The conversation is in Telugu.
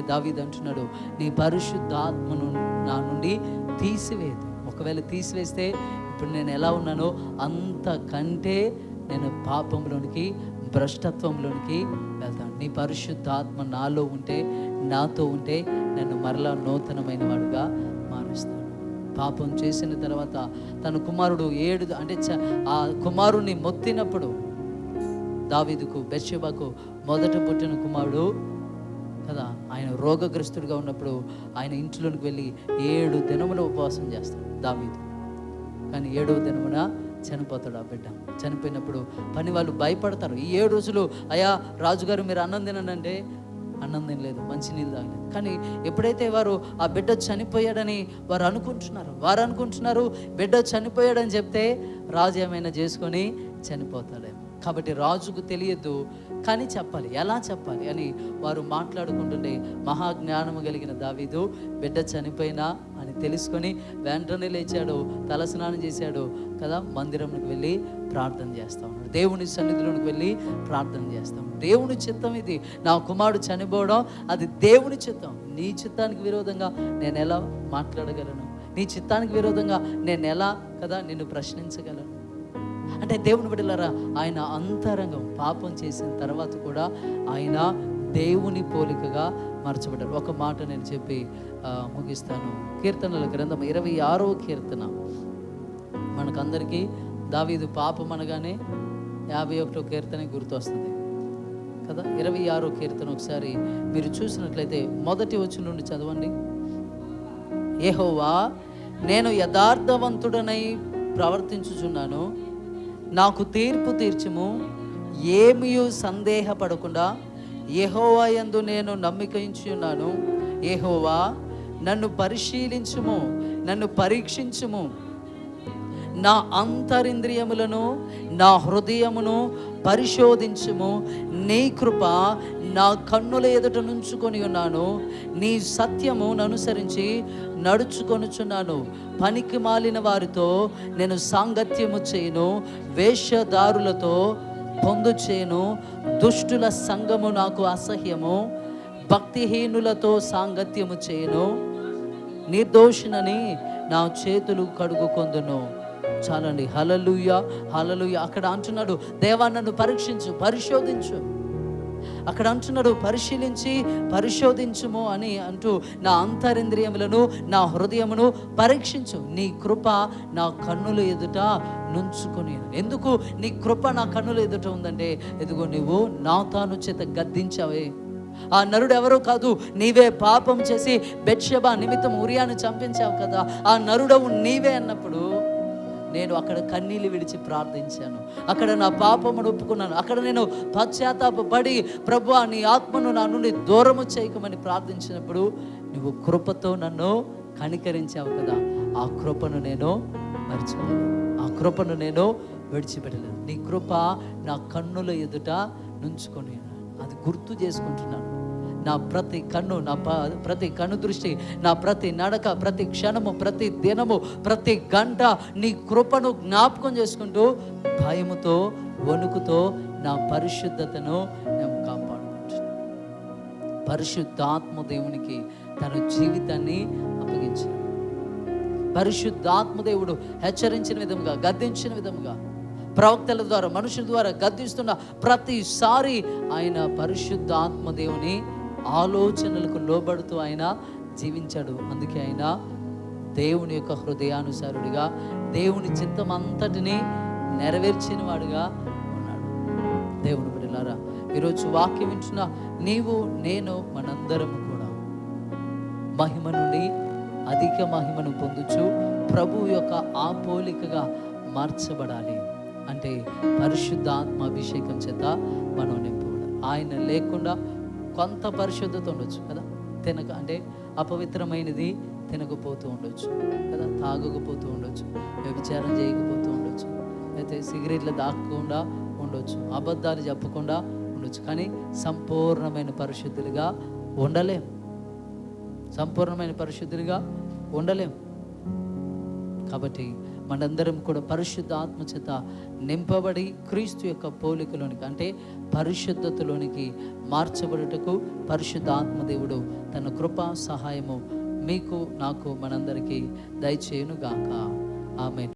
అందుకే దావీదు అంటున్నాడు నీ పరిశుద్ధాత్మను నా నుండి తీసివేయదు ఒకవేళ తీసివేస్తే ఇప్పుడు నేను ఎలా ఉన్నానో అంతకంటే నేను పాపంలోనికి భ్రష్టత్వంలోనికి వెళ్తాను. నీ పరిశుద్ధాత్మ నాలో ఉంటే నాతో ఉంటే నన్ను మరలా నూతనమైన వాడుగా మారుస్తాను. పాపం చేసిన తర్వాత తన కుమారుడు ఏడు అంటే చ- ఆ కుమారుని మొత్తినప్పుడు దావీదుకు బెర్షెబాకు మొదట పుట్టిన కుమారుడు కదా? ఆయన రోగగ్రస్తుడిగా ఉన్నప్పుడు ఆయన ఇంట్లోనికి వెళ్ళి ఏడు దినముల ఉపవాసం చేస్తాడు దావీదు. కానీ ఏడవ దినమున చనిపోతాడు ఆ బిడ్డ. చనిపోయినప్పుడు పని వాళ్ళు భయపడతారు. ఈ ఏడు రోజులు అయ్యా రాజుగారు మీరు అన్నం తినండి అన్నం తినలేదు మంచినీళ్ళు తాగలేదు. కానీ ఎప్పుడైతే వారు ఆ బిడ్డ చనిపోయాడని వారు అనుకుంటున్నారు వారు అనుకుంటున్నారు బిడ్డ చనిపోయాడని చెప్తే రాజు ఏమైనా చేసుకొని చనిపోతాడేమో. కాబట్టి రాజుకు తెలియదు కానీ చెప్పాలి. ఎలా చెప్పాలి అని వారు మాట్లాడుకుంటుండే మహాజ్ఞానము కలిగిన దావీదు బిడ్డ చనిపోయినా అని తెలుసుకొని వెంటనే లేచాడు తలస్నానం చేశాడు కదా మందిరంకి వెళ్ళి ప్రార్థన చేస్తా ఉన్నాడు. దేవుని సన్నిధిలోనికి వెళ్ళి ప్రార్థన చేస్తాం దేవుని చిత్తం ఇది. నా కుమారుడు చనిపోవడం అది దేవుని చిత్తం. నీ చిత్తానికి విరోధంగా నేను ఎలా మాట్లాడగలను? నీ చిత్తానికి విరోధంగా నేను ఎలా కదా నిన్ను ప్రశ్నించగలను? అంటే దేవుని బిడ్డలారా ఆయన అంతరంగం పాపం చేసిన తర్వాత కూడా ఆయన దేవుని పోలికగా మార్చబడ్డారు. ఒక మాట నేను చెప్పి ముగిస్తాను. కీర్తనల గ్రంథం ఇరవై ఆరో కీర్తన. మనకందరికీ దావీదు పాపం అనగానే యాభై ఒకటో కీర్తన గుర్తొస్తుంది కదా? ఇరవై ఆరో కీర్తన ఒకసారి మీరు చూసినట్లయితే మొదటి వచ్చిన నుండి చదవండి. ఏహోవా నేను యథార్థవంతుడనై ప్రవర్తించుచున్నాను. నాకు తీర్పు తీర్చుము. ఏమీ సందేహపడకుండా ఏహోవా ఎందు నేను నమ్మికించి ఏహోవా నన్ను పరిశీలించుము నన్ను పరీక్షించుము. నా అంతరింద్రియములను నా హృదయమును పరిశోధించుము. నీ కృప నా కన్నుల ఎదుట నుంచుకొని ఉన్నాను. నీ సత్యము అనుసరించి నడుచుకొనుచున్నాను. పనికి మాలిన వారితో నేను సాంగత్యము చేయను. వేషధారులతో పొందు చేయను. దుష్టుల సంగము నాకు అసహ్యము. భక్తిహీనులతో సాంగత్యము చేయను. నిర్దోషినని నా చేతులు కడుగుకొందును చాలండి హలలుయ హలలుయ అక్కడ అంటున్నాడు దేవా నన్ను పరీక్షించు పరిశోధించు. అక్కడ అంటున్నాడు పరిశీలించి పరిశోధించుము అని అంటూ నా అంతరింద్రియములను నా హృదయమును పరీక్షించు. నీ కృప నా కన్నుల ఎదుట నుంచుకొని ఎందుకు? నీ కృప నా కన్నుల ఎదుట ఉందంటే ఎదుగు నువ్వు నా తాను చేత గద్దించావే. ఆ నరుడు ఎవరో కాదు నీవే పాపం చేసి బెట్షబా నిమిత్తం ఉరియాను చంపించావు కదా. ఆ నరుడవు నీవే అన్నప్పుడు నేను అక్కడ కన్నీళ్ళు విడిచి ప్రార్థించాను. అక్కడ నా పాపమును ఒప్పుకున్నాను. అక్కడ నేను పశ్చాత్తాపడి ప్రభు నీ ఆత్మను నా నుండి దూరము చేయకమని ప్రార్థించినప్పుడు నువ్వు కృపతో నన్ను కనికరించావు కదా. ఆ కృపను నేను మర్చిపోలేదు ఆ కృపను నేను విడిచిపెట్టలేదు నీ కృప నా కన్నుల ఎదుట నుంచుకొని అది గుర్తు చేసుకుంటున్నాను. నా ప్రతి కన్ను నా ప ప్రతి కన్ను దృష్టి నా ప్రతి నడక ప్రతి క్షణము ప్రతి దినము ప్రతి గంట నీ కృపను జ్ఞాపకం చేసుకుంటూ భయముతో వణుకుతో నా పరిశుద్ధతను నేను కాపాడుకుంటున్నాను పరిశుద్ధాత్మ దేవునికి తన జీవితాన్ని అప్పగించాడు పరిశుద్ధాత్మదేవుడు హెచ్చరించిన విధంగా గద్దించిన విధముగా ప్రవక్తల ద్వారా మనుషుల ద్వారా గద్దిస్తున్న ప్రతిసారి ఆయన పరిశుద్ధాత్మదేవుని ఆలోచనలకు లోబడుతూ ఆయన జీవించాడు. అందుకే ఆయన దేవుని యొక్క హృదయానుసారుడిగా దేవుని చిత్తం అంతటిని నెరవేర్చిన వాడుగా ఉన్నాడు. దేవుని బిడ్డలారా ఈరోజు వాక్యం వింటున్న నీవు నేను మనందరం కూడా మహిమ నుండి అధిక మహిమను పొందుచు ప్రభు యొక్క ఆ పోలికగా మార్చబడాలి అంటే పరిశుద్ధాత్మ అభిషేకం చేత మనం నింపబడాలి ఆయన లేకుండా కొంత పరిశుద్ధత ఉండొచ్చు కదా? తినక అంటే అపవిత్రమైనది తినకపోతూ ఉండొచ్చు కదా? తాగకపోతూ ఉండొచ్చు వ్యభిచారం చేయకపోతూ ఉండొచ్చు అయితే సిగరెట్లు దాక్కుండా ఉండొచ్చు అబద్ధాలు చెప్పకుండా ఉండొచ్చు కానీ సంపూర్ణమైన పరిశుద్ధులుగా ఉండలేం. సంపూర్ణమైన పరిశుద్ధులుగా ఉండలేం. కాబట్టి మనందరం కూడా పరిశుద్ధాత్మ చేత నింపబడి క్రీస్తు యొక్క పోలికలోనికి అంటే పరిశుద్ధతలోనికి మార్చబడుటకు పరిశుద్ధాత్మ దేవుడు తన కృపా సహాయము మీకు నాకు మనందరికీ దయచేయునుగాక. ఆమె